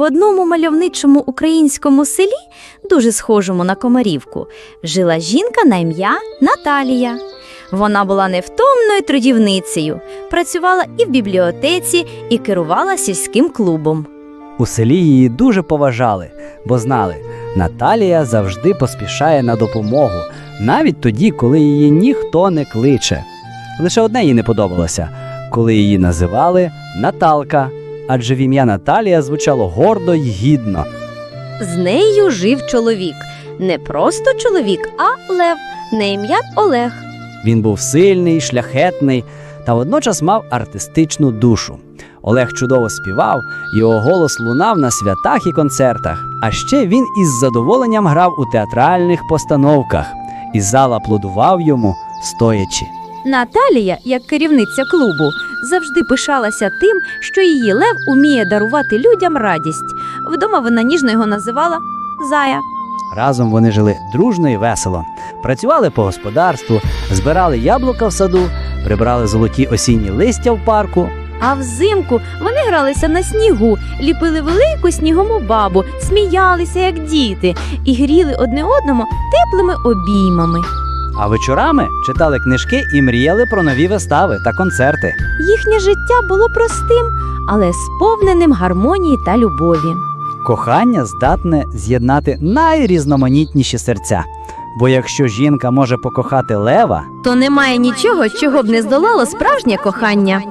В одному мальовничому українському селі, дуже схожому на Комарівку, жила жінка на ім'я Наталія. Вона була невтомною трудівницею, працювала і в бібліотеці, і керувала сільським клубом. У селі її дуже поважали, бо знали, Наталія завжди поспішає на допомогу, навіть тоді, коли її ніхто не кличе. Лише одне їй не подобалося, коли її називали Наталка, адже в ім'я Наталія звучало гордо й гідно. З нею жив чоловік. Не просто чоловік, а лев, на ім'я Олег. Він був сильний, шляхетний та водночас мав артистичну душу. Олег чудово співав, його голос лунав на святах і концертах. А ще він із задоволенням грав у театральних постановках, і зал аплодував йому стоячи. Наталія, як керівниця клубу, завжди пишалася тим, що її лев уміє дарувати людям радість. Вдома вона ніжно його називала Зая. Разом вони жили дружно і весело, працювали по господарству, збирали яблука в саду, прибрали золоті осінні листя в парку, А взимку вони гралися на снігу, ліпили велику снігому бабу, сміялися, як діти, і гріли одне одному теплими обіймами. А вечорами читали книжки і мріяли про нові вистави та концерти. Їхнє життя було простим, але сповненим гармонії та любові. Кохання здатне з'єднати найрізноманітніші серця. Бо якщо жінка може покохати лева, То немає нічого, чого б не здолало справжнє кохання.